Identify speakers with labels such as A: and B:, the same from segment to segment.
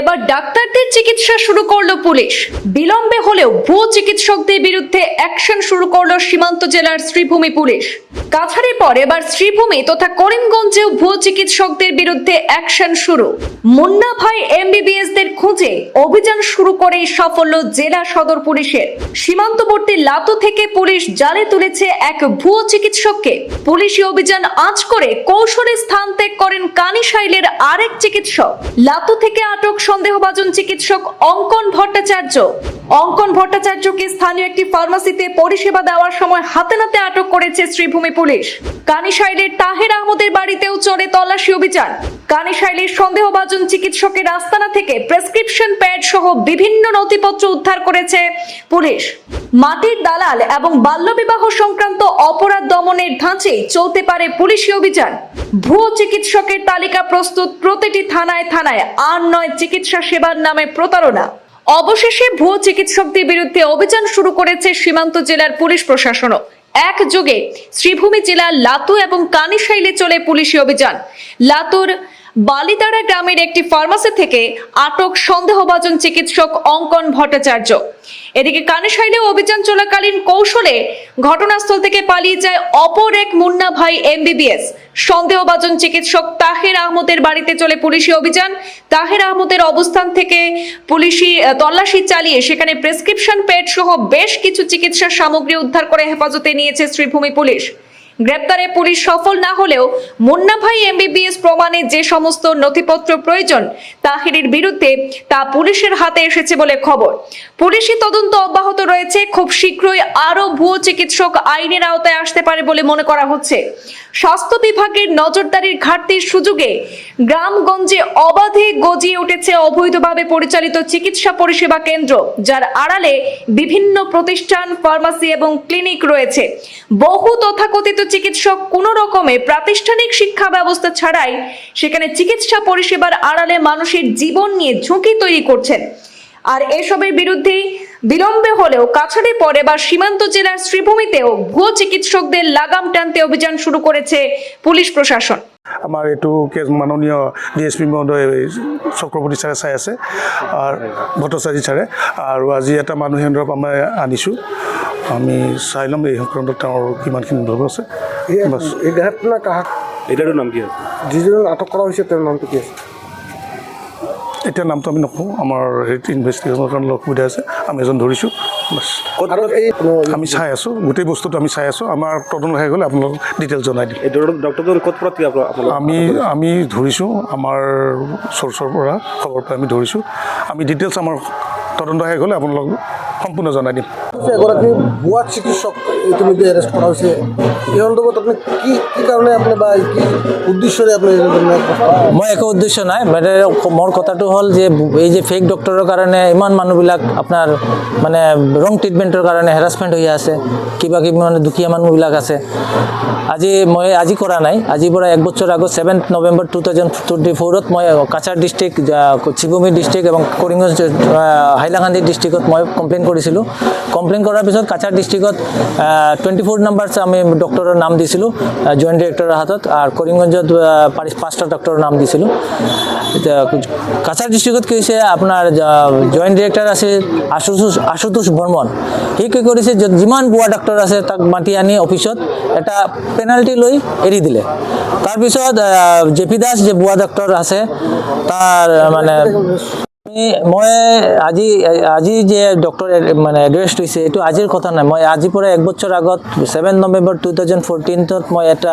A: এবার ডাক্তারদের চিকিৎসা শুরু করল পুলিশ। বিলম্বে হলেও ভুয়ো চিকিৎসকদের বিরুদ্ধে অ্যাকশন শুরু করল সীমান্ত জেলার শ্রীভূমি পুলিশ। কাছাড়ের পর এবার শ্রীভূমি তথা করিমগঞ্জেও ভুয়ো চিকিৎসকদের বিরুদ্ধে অ্যাকশন শুরু। মুন্না ভাই এমবিবিএস দের খুঁজে অভিযান শুরু করে সাফল্য জেলা সদর পুলিশের। সীমান্তবর্তী লাতু থেকে পুলিশ জালে তুলেছে এক ভুয়ো চিকিৎসককে। পুলিশি অভিযান আঁচ করে কৌশলে স্থান ত্যাগ করেন কানিশাইলের আরেক চিকিৎসক। লাতু থেকে আটক সন্দেহভাজন চিকিৎসক অঙ্কন ভট্টাচার্য। অঙ্কন ভট্টাচার্যকে স্থানীয় একটি ফার্মাসিতে পরিষেবা দেওয়ার সময় হাতে নাতে আটক করেছে শ্রীভূমি পুলিশ। কানিশাইলের তাহের আহমদের বাড়িতেও চলে তল্লাশি অভিযান। কানিশাইলের সন্দেহভাজন চিকিৎসকের আস্তানা থেকে প্রেসক্রিপশন প্যাড সহ বিভিন্ন নথিপত্র উদ্ধার করেছে পুলিশ। মাটির দালাল এবং বাল্যবিবাহ সংক্রান্ত অপরাধ দমনের ধাঁচে চলতে পারে পুলিশি অভিযান। ভুয়ো চিকিৎসকের তালিকা প্রস্তুত প্রতিটি থানায় থানায় আর নয় চিকিৎসা সেবার নামে প্রতারণা। অবশেষে ভুয়ো চিকিৎসকদের বিরুদ্ধে অভিযান শুরু করেছে সীমান্ত জেলার পুলিশ প্রশাসনও। একযোগে শ্রীভূমি জেলার লাতু এবং কানিশাইলে চলে পুলিশি অভিযান। লাতুর বালিতাড়া গ্রামের একটি ফার্মাসি থেকে আটক সন্দেহভাজন চিকিৎসক অঙ্কন ভট্টাচার্য। এদিকে কানিশাইলে অভিযান চলাকালীন কৌশলে ঘটনাস্থল থেকে পালিয়ে যায় অপর এক মুন্না ভাই এমবিবিএস। সন্দেহভাজন চিকিৎসক তাহের আহমদের বাড়িতে চলে পুলিশি অভিযান। তাহের আহমদের অবস্থান থেকে পুলিশি তল্লাশি চালিয়ে সেখানে প্রেসক্রিপশন প্যাড সহ বেশ কিছু চিকিৎসা সামগ্রী উদ্ধার করে হেফাজতে নিয়েছে শ্রীভূমি পুলিশ। গ্রেপ্তারে পুলিশ সফল না হলেও মুন্না ভাই এমবিবিএস প্রমাণে যে সমস্ত নথিপত্র প্রয়োজন তাহিরের বিরুদ্ধে তা পুলিশের হাতে এসেছে বলে খবর। পুলিশি তদন্ত অব্যাহত রয়েছে। খুব শীঘ্রই আরও ভুয়ো চিকিৎসক আইনের আওতায় আসতে পারে বলে মনে করা হচ্ছে। স্বাস্থ্য বিভাগের নজরদারির ঘাটতির সুযোগে গ্রামগঞ্জে অবাধে গজিয়ে উঠেছে অবৈধভাবে পরিচালিত চিকিৎসা পরিষেবা কেন্দ্র, যার আড়ালে বিভিন্ন প্রতিষ্ঠান, ফার্মাসি এবং ক্লিনিক রয়েছে। বহু তথাকথিত চিকিৎসক কোনো রকমে প্রাতিষ্ঠানিক শিক্ষা ব্যবস্থা ছাড়াই সেখানে চিকিৎসা পরিষেবার আড়ালে মানুষের জীবন নিয়ে ঝুঁকি তৈরি করছেন। আর এসবের বিরুদ্ধে বিলম্বে হলেও কাছাড়ে পরে বা সীমান্ত জেলার শ্রীভূমিতেও ভুয়ো চিকিৎসকদের লাগাম টানতে অভিযান শুরু করেছে পুলিশ প্রশাসন।
B: আমাৰ এইটো কেছ মাননীয় ডি এছ পি মহোদয় চক্ৰৱৰ্তী ছাৰে চাই আছে আৰু ভট্টাচাৰ্য ছাৰে আৰু আজি এটা মানুহ কেন্দ্ৰক আমি আনিছোঁ আমি চাই ল'ম এই সংক্ৰান্তত তেওঁৰ কিমানখিনি অনুভৱ আছে।
C: এই
B: বাছ।
C: এই ঘটনা কাহাক?
D: এটারও নাম কি আছে?
C: যিজন আটক কৰা হৈছে তেওঁৰ নামটো কি আছে?
B: এতিয়া নামটো আমি নকওঁ আমাৰ হেৰিত ইনভেষ্টিগেশ্যনৰ কাৰণে অসুবিধা আছে আমি এজন ধৰিছোঁ আমি চাই আছোঁ গোটেই বস্তুটো আমি চাই আছোঁ আমাৰ তদন্ত শেষ হ'লে আপোনালোকক ডিটেইলছ জনাই দিম।
D: আপোনালোক
B: আমি আমি ধৰিছোঁ আমাৰ চ'ৰ্চৰ পৰা খবৰ পাই আমি ধৰিছোঁ। আমি ডিটেইলছ আমাৰ তদন্ত শেষ হ'লে আপোনালোকক সম্পূৰ্ণ জনাই দিম।
C: চিকিৎসক। ইতিমধ্যে এৰেষ্ট কৰা হৈছে এই সন্দৰ্ভত আপুনি কি কি কাৰণে আপুনি বা কি উদ্দেশ্যৰে আপুনি
E: মই একো উদ্দেশ্য নাই মানে মোৰ কথাটো হ'ল যে এই যে ফেক ডক্টৰৰ কাৰণে ইমান মানুহবিলাক আপোনাৰ মানে ৰং ট্ৰিটমেণ্টৰ কাৰণে হেৰাছমেণ্ট হৈ আছে কিবা কিবি মানে দুখীয়া মানুহবিলাক আছে। আজি মই, আজি কৰা নাই, আজিৰ পৰা এক বছৰ আগত seventh November two thousand twenty ফ'ৰত মই কাছাৰ ডিষ্ট্ৰিক্ট শিৱভূমি ডিষ্ট্ৰিক্ট এবং কৰিমগঞ্জ হাইলাকান্দি ডিষ্ট্ৰিক্টত মই কমপ্লেইন কৰিছিলোঁ। কমপ্লেইন কৰাৰ পিছত কাছাৰ ডিষ্ট্ৰিক্টত টুৱেণ্টি ফ'ৰ নাম্বাৰ আমি ডক্টৰৰ নাম দিছিলোঁ জইণ্ট ডিৰেক্টৰৰ হাতত আহ, পাৰি- পাঁচটা ডক্টৰৰ নাম দিছিলোঁ এতিয়া কাছাৰ ডিষ্ট্ৰিক্টত কি হৈছে আপোনাৰ জইণ্ট ডিৰেক্টৰ আছে আশুতোষ আশুতোষ বৰ্মন সি কি কৰিছে য'ত যিমান ভুৱা ডক্টৰ আছে তাক মাতি আনি অফিচত এটা পেনাল্টি লৈ এৰি দিলে। তাৰপিছত জে পি দাস যে ভুৱা ডক্টৰ আছে তাৰ মানে মই আজি আজি যে ডক্টৰ মানে এড্ৰেষ্ট হৈছে এইটো আজিৰ কথা নাই। মই আজিৰ পৰা এক বছৰ আগত ছেভেন নৱেম্বৰ টু থাউজেণ্ড ফৰ্টিনত মই এটা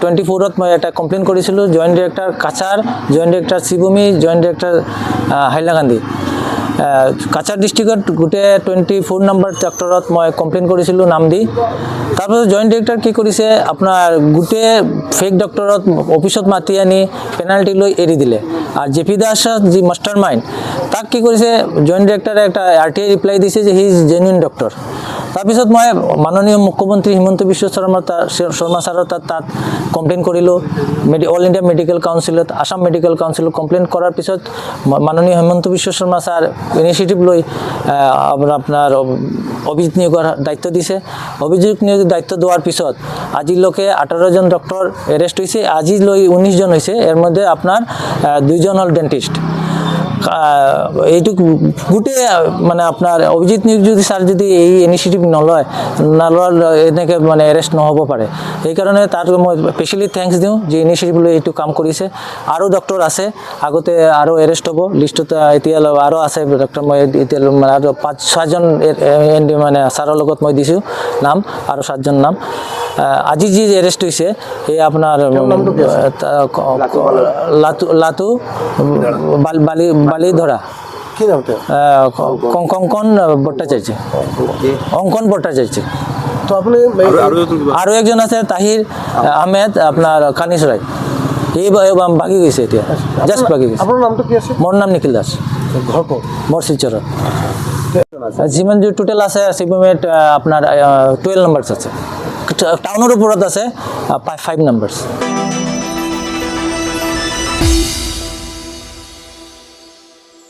E: টুৱেণ্টি ফ'ৰত মই এটা কমপ্লেইন কৰিছিলোঁ joint director Cachar joint director Shivbhumi joint director Hailakandi. Cachar ডিষ্ট্ৰিক্টত গোটেই টুৱেণ্টি ফ'ৰ নম্বৰ ডক্টৰত মই কমপ্লেইন কৰিছিলোঁ, নাম দি। তাৰপাছত জইণ্ট ডিৰেক্টৰ কি কৰিছে, আপোনাৰ গোটেই ফেক ডক্টৰত অফিচত মাতি আনি পেনাল্টি লৈ এৰি দিলে। আৰু জে পি দাস যি মাষ্টাৰ মাইণ্ড তাক কি কৰিছে জইণ্ট ডিৰেক্টৰে এটা আৰ টি আই ৰিপ্লাই দিছে যে হি ইজ জেনুইন ডক্টৰ তাৰপিছত মই মাননীয় মুখ্যমন্ত্ৰী হিমন্ত বিশ্ব শৰ্মা শৰ্মা ছাৰৰ তাত তাত কমপ্লেইন কৰিলোঁ। মেডি অল ইণ্ডিয়া মেডিকেল কাউন্সিলত আছাম মেডিকেল কাউন্সিলত কমপ্লেইন কৰাৰ পিছত মাননীয় হিমন্ত বিশ্ব শৰ্মা ছাৰ ইনিচিয়েটিভ লৈ আপোনাৰ অভিযোগ নিয়োগৰ দায়িত্ব দিছে। অভিযোগ নিয়োগৰ দায়িত্ব দিয়াৰ পিছত আজিলৈকে আঠাৰজন ডক্টৰ এৰেষ্ট হৈছে। আজিলৈ ঊনৈছজন হৈছে। ইয়াৰ মধ্যে আপোনাৰ আহ, দুইজন হ'ল ডেণ্টিষ্ট এইটো গোটেই মানে আপোনাৰ অভিজিৎ নিয়োগ যদি ছাৰ যদি এই ইনিচিয়েটিভ নলয় নলোৱাৰ এনেকে মানে এৰেষ্ট নহ'ব পাৰে। সেইকাৰণে তাত মই স্পেচিয়েলি থেংকছ দিওঁ যে ইনিচিয়েটিভ লৈ এইটো কাম কৰিছে। আৰু ডক্টৰ আছে, আগতে আৰু এৰেষ্ট হ'ব লিষ্টত এতিয়া আৰু আছে ডক্টৰ মই এতিয়া মানে আৰু পাঁচ, ছয়জন মানে ছাৰৰ লগত মই দিছোঁ নাম আৰু সাতজন নাম। আজি যি এৰেষ্ট হৈছে এই আপোনাৰ তা- ক- ক- লাটু লাটু বালি বালি ধৰা
C: কি নাম তেওঁ
E: কঙ্কন ভট্টাচার্য। অঙ্কন ভট্টাচার্য।
C: তো আপুনি
D: এজন
E: একজন আছে তাহিৰ আহমেদ আপোনাৰ কানিচৰাই এই বা- এই বাগি গৈছে এতিয়া। জাষ্ট বাগি গৈছে।
C: আপোনাৰ নামটো কি আছে?
E: মোৰ নাম নিখিল দাস।
C: ঘৰ
E: মোৰ শিলচৰত। যিমান টোটাল আছে চিবমেট আপোনাৰ টুয়েলভ নম্বৰ্ছ আছে। টাউনৰ ওপৰত আছে ফাইভ নম্বৰ্ছ